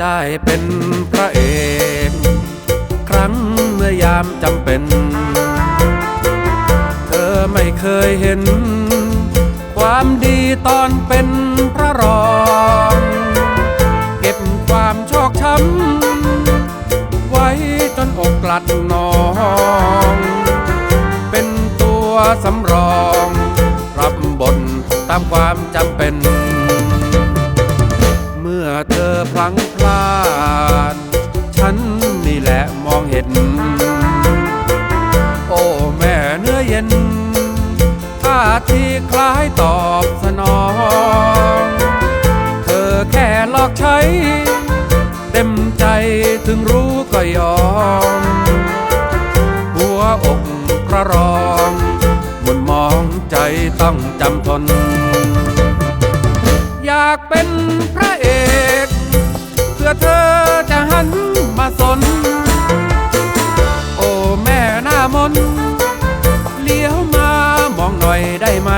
ได้เป็นพระเอก ครั้งเมื่อยามจำเป็น เธอไม่เคยเห็น ความดีตอนเป็นพระรอง เก็บความชอกช้ำไว้จนอกกลัดนอง เป็นตัวสำรอง รับบทตามความจำเป็น มื่อเธอพลังพลาด ฉันนี่แหละมองเห็น โอ้แม่เนื้อเย็นท่าทีคล้ายตอบสนอง เธอแค่หลอกใช้ เต็มใจถึงรู้ก็ยอม หัวอกพระรองมนมองใจต้องจำทน อยากเป็นพระ น่อยได้ไหม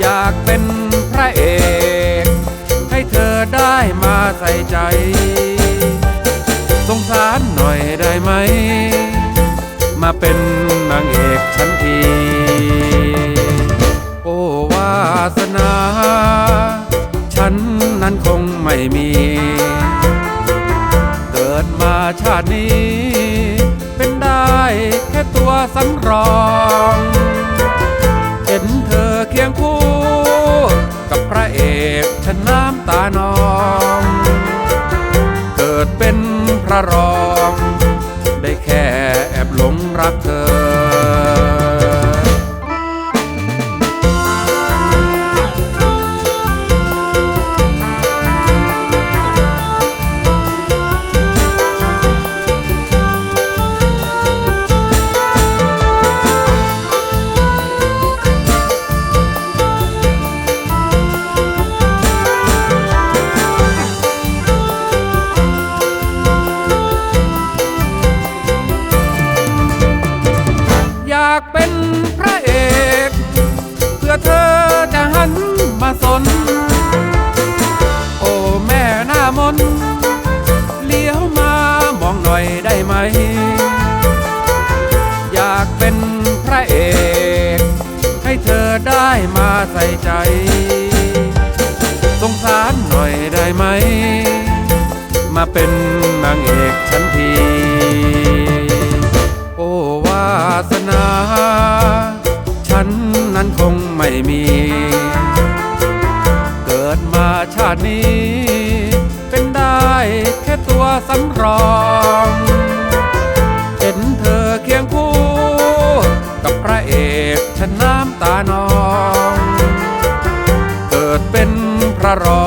อยากเป็นพระเอก ให้เธอได้มาใส่ใจ สงสารหน่อยได้ไหม มาเป็นนางเอกฉันที โอ้วาสนา ฉันนั้นคงไม่มี เกิดมาชาตินี้ เป็นได้แค่ตัวสำรองำตานอง เกิดเป็นพระรอง ได้แค่แอบหลงรักเธอากเป็นพระเอก เพื่อเธอจะหันมาสน โอ้แม่หน้ามนเลี้ยวมามองหน่อยได้ไหม อยากเป็นพระเอก ให้เธอได้มาใส่ใจ สงสารหน่อยได้ไหม มาเป็นนางเอกฉันที สนา ฉันนั้นคงไม่มี เกิดมาชาตินี้ เป็นได้แค่ตัวสำรองเห็นเธอเคียงคู่ กับพระเอกฉันน้ำตานอง เกิดเป็นพระรอง